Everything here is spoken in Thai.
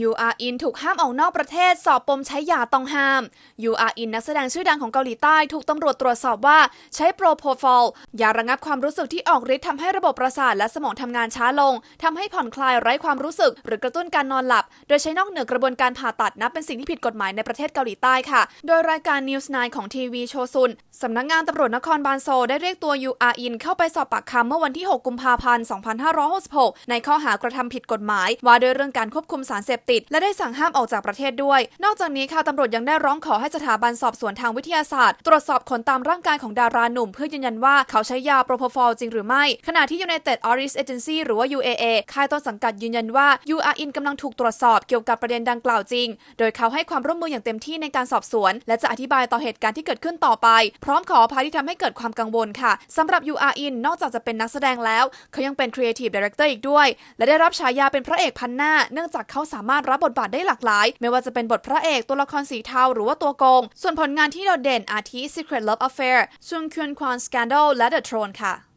ยูอาอินถูกห้ามออกนอกประเทศสอบปมใช้ยาต้องห้ามยูอาอินนักแสดงชื่อดังของเกาหลีใต้ถูกตำรวจตรวจสอบว่าใช้โปรโพฟอลยาระงับความรู้สึกที่ออกฤทธิ์ทำให้ระบบประสาทและสมองทำงานช้าลงทำให้ผ่อนคลายไร้ความรู้สึก หรือกระตุ้นการนอนหลับ โดยใช้นอกเหนือกระบวนการผ่าตัดนับเป็นสิ่งที่ผิดกฎหมายในประเทศเกาหลีใต้ค่ะ โดยรายการ News 9ของทีวีโชซุนสำนักงานตำรวจนครบาลโซได้เรียกตัวยูอาอินเข้าไปสอบปากคำเมื่อวันที่ 6 กุมภาพันธ์ 2566 ในข้อหากระทำผิดกฎหมาย ว่าด้วยเรื่องการควบคุมสารเสพติด และได้สั่งห้ามออกจากประเทศด้วย นอกจากนี้ค่ะตำรวจยังได้ร้องขอให้สถาบันสอบสวนทางวิทยาศาสตร์ ตรวจสอบขนตามร่างกายของดาราหนุ่ม เพื่อยืนยันว่าเขาใช้ยาโปรโพฟอลจริงหรือไม่ ขณะที่ United Artists Agency หรือว่า UAA ค่ายต้นสังกัดยืนยันว่ายูอาอินกำลังถูกตรวจสอบเกี่ยวกับประเด็นดังกล่าวจริง โดยเขาให้ความร่วมมืออย่างเต็มที่ในการสอบสวน และจะอธิบายต่อเหตุการณ์ที่เกิดขึ้นต่อไป พร้อมขออภัยที่ทำให้เกิดความกังวลค่ะสำหรับยูอาอินนอกจากจะเป็นนักแสดงแล้ว เขายังเป็น Creative Director อีกด้วย และได้รับฉายาเป็นพระเอกพันหน้า เนื่องจากเขาสามารถรับบทบาทได้หลากหลาย ไม่ว่าจะเป็นบทพระเอกตัวละครสีเทาหรือว่าตัวโกง ส่วนผลงานที่โดดเด่นอาทิ Secret Love Affair ซุนควนควาน Scandal และ The Throne ค่ะ